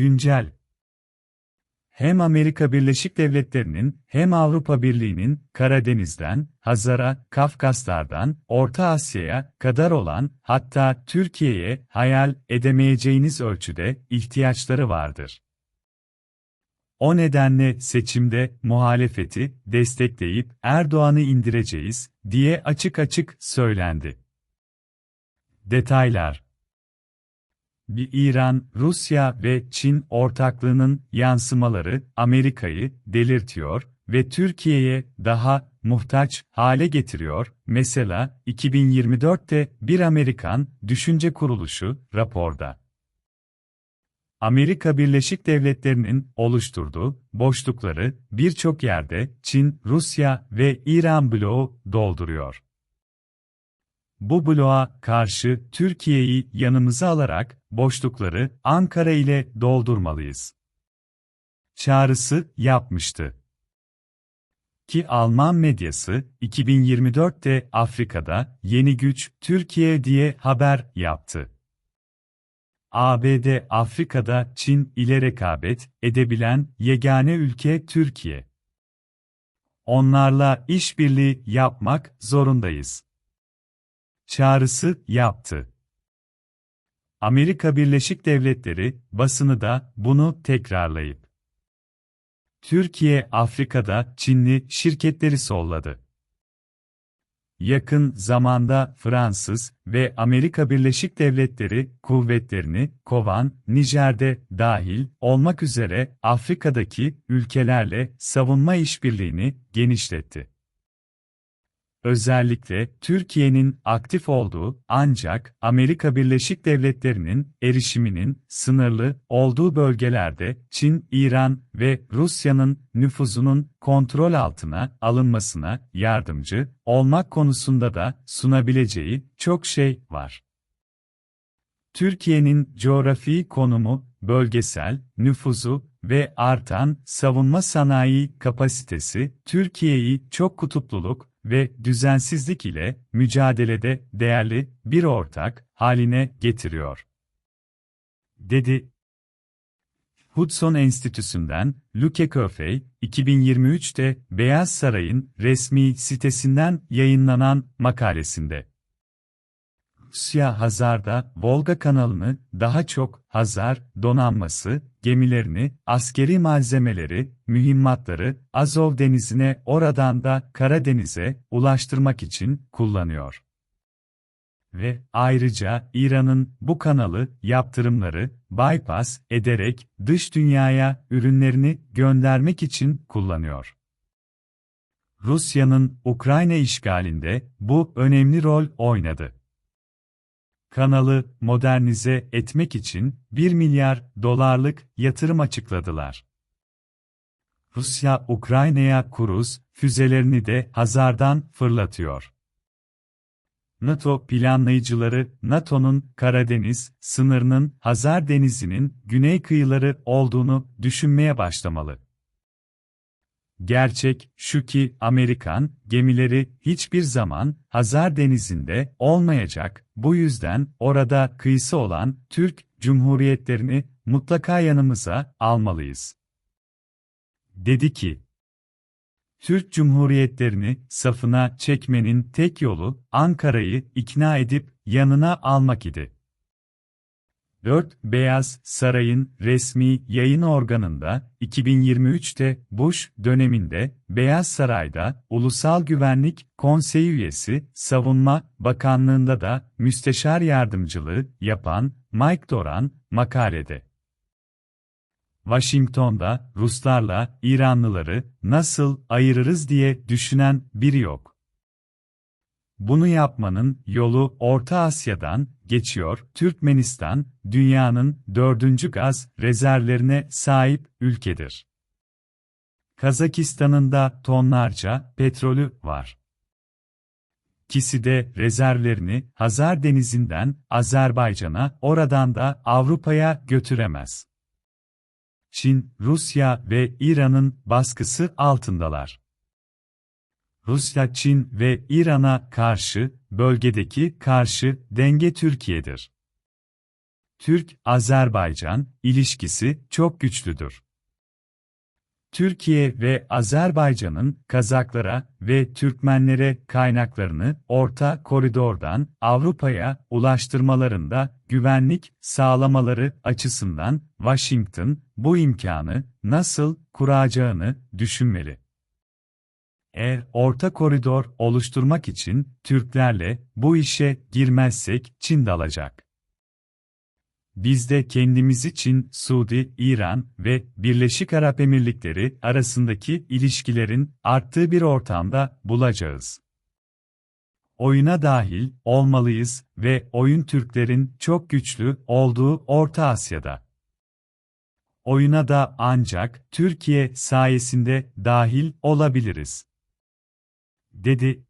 Güncel hem Amerika Birleşik Devletleri'nin hem Avrupa Birliği'nin Karadeniz'den, Hazar'a, Kafkaslardan, Orta Asya'ya kadar olan, hatta Türkiye'ye hayal edemeyeceğiniz ölçüde ihtiyaçları vardır. O nedenle seçimde muhalefeti destekleyip Erdoğan'ı indireceğiz diye açık açık söylendi. Detaylar bir İran, Rusya ve Çin ortaklığının yansımaları Amerika'yı delirtiyor ve Türkiye'ye daha muhtaç hale getiriyor. Mesela 2024'te bir Amerikan Düşünce Kuruluşu raporda Amerika Birleşik Devletleri'nin oluşturduğu boşlukları birçok yerde Çin, Rusya ve İran bloğu dolduruyor. Bu bloğa karşı Türkiye'yi yanımıza alarak boşlukları Ankara ile doldurmalıyız. Çağrısı yapmıştı. Ki Alman medyası 2024'te Afrika'da yeni güç Türkiye diye haber yaptı. ABD Afrika'da Çin ile rekabet edebilen yegane ülke Türkiye. Onlarla işbirliği yapmak zorundayız çağrısı yaptı. Amerika Birleşik Devletleri basını da bunu tekrarlayıp Türkiye Afrika'da Çinli şirketleri solladı. Yakın zamanda Fransız ve Amerika Birleşik Devletleri kuvvetlerini kovan, Nijer'de dahil olmak üzere Afrika'daki ülkelerle savunma işbirliğini genişletti. Özellikle Türkiye'nin aktif olduğu ancak Amerika Birleşik Devletleri'nin erişiminin sınırlı olduğu bölgelerde Çin, İran ve Rusya'nın nüfuzunun kontrol altına alınmasına yardımcı olmak konusunda da sunabileceği çok şey var. Türkiye'nin coğrafi konumu, bölgesel nüfuzu ve artan savunma sanayi kapasitesi Türkiye'yi çok kutupluluk ve düzensizlik ile mücadelede değerli bir ortak haline getiriyor. Dedi. Hudson Enstitüsü'nden Luke Köfey, 2023'te Beyaz Saray'ın resmi sitesinden yayınlanan makalesinde. Rusya Hazar'da Volga kanalını daha çok Hazar donanması, gemilerini, askeri malzemeleri, mühimmatları Azov denizine oradan da Karadeniz'e ulaştırmak için kullanıyor. Ve ayrıca İran'ın bu kanalı yaptırımları bypass ederek dış dünyaya ürünlerini göndermek için kullanıyor. Rusya'nın Ukrayna işgalinde bu önemli rol oynadı. Kanalı modernize etmek için 1 milyar dolarlık yatırım açıkladılar. Rusya Ukrayna'ya kruz füzelerini de Hazar'dan fırlatıyor. NATO planlayıcıları, NATO'nun Karadeniz sınırının Hazar Denizi'nin güney kıyıları olduğunu düşünmeye başlamalı. Gerçek şu ki Amerikan gemileri hiçbir zaman Hazar Denizi'nde olmayacak. Bu yüzden orada kıyısı olan Türk Cumhuriyetlerini mutlaka yanımıza almalıyız. Dedi ki, Türk Cumhuriyetlerini safına çekmenin tek yolu Ankara'yı ikna edip yanına almak idi. 4. Beyaz Saray'ın resmi yayın organında 2023'te Bush döneminde Beyaz Saray'da Ulusal Güvenlik Konseyi üyesi Savunma Bakanlığında da müsteşar yardımcılığı yapan Mike Doran makalede Washington'da Ruslarla İranlıları nasıl ayırırız diye düşünen biri yok. Bunu yapmanın yolu Orta Asya'dan geçiyor. Türkmenistan, dünyanın dördüncü gaz rezervlerine sahip ülkedir. Kazakistan'ın da tonlarca petrolü var. İkisi de rezervlerini Hazar Denizi'nden Azerbaycan'a, oradan da Avrupa'ya götüremez. Çin, Rusya ve İran'ın baskısı altındalar. Rusya, Çin ve İran'a karşı, bölgedeki karşı denge Türkiye'dir. Türk-Azerbaycan ilişkisi çok güçlüdür. Türkiye ve Azerbaycan'ın Kazaklara ve Türkmenlere kaynaklarını orta koridordan Avrupa'ya ulaştırmalarında güvenlik sağlamaları açısından Washington bu imkanı nasıl kuracağını düşünmeli. Eğer orta koridor oluşturmak için Türklerle bu işe girmezsek Çin dalacak. Biz de kendimiz için Suudi, İran ve Birleşik Arap Emirlikleri arasındaki ilişkilerin arttığı bir ortamda bulacağız. Oyuna dahil olmalıyız ve oyun Türklerin çok güçlü olduğu Orta Asya'da. Oyuna da ancak Türkiye sayesinde dahil olabiliriz dedi